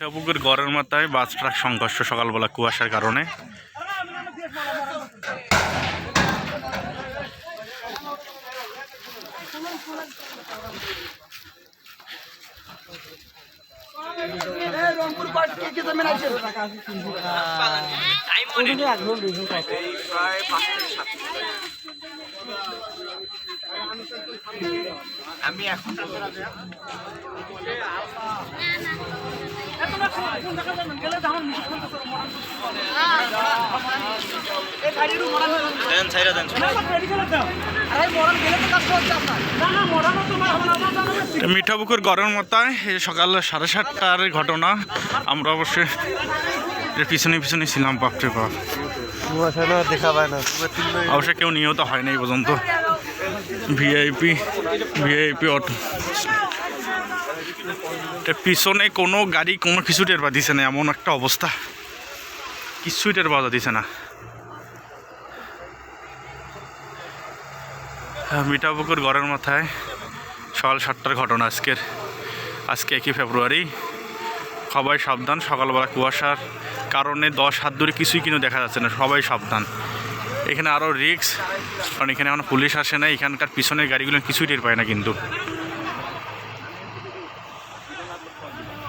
মিঠাপুকুর গড়ের মাথায় bus truck সংঘর্ষ সকালবেলা কুয়াশার কারণে। তো মিঠাপুকুর গড়ের মতায় সকাল সাড়ে সাতটার ঘটনা। আমরা অবশ্যই পিছনে পিছনে ছিলাম, বাপরে বাপ। কুয়াশা না দেখা পায় না পুরো তিন দিন অবশ্য কেউ নিহত হয় না এই পর্যন্ত। VIP VIP auto. পিছনে কোনো গাড়ি কোনো কিছু টের পা দিছে না এমন একটা অবস্থা। কিছুই টের পাওয়া দিছে না। হ্যাঁ, মিঠাপুকুর ঘরের মাথায় সকাল সাতটার ঘটনা আজকের। আজকে একই ফেব্রুয়ারি। সবাই সাবধান সকালবেলা কুয়াশার কারণে দশ হাত দূরে কিছুই কিন্তু দেখা যাচ্ছে না সবাই সাবধান। এখানে আরও রিক্স কারণ এখানে এখন পুলিশ আসে না এখানকার পিছনের গাড়িগুলো কিছুই টের পায় না কিন্তু। Thank you.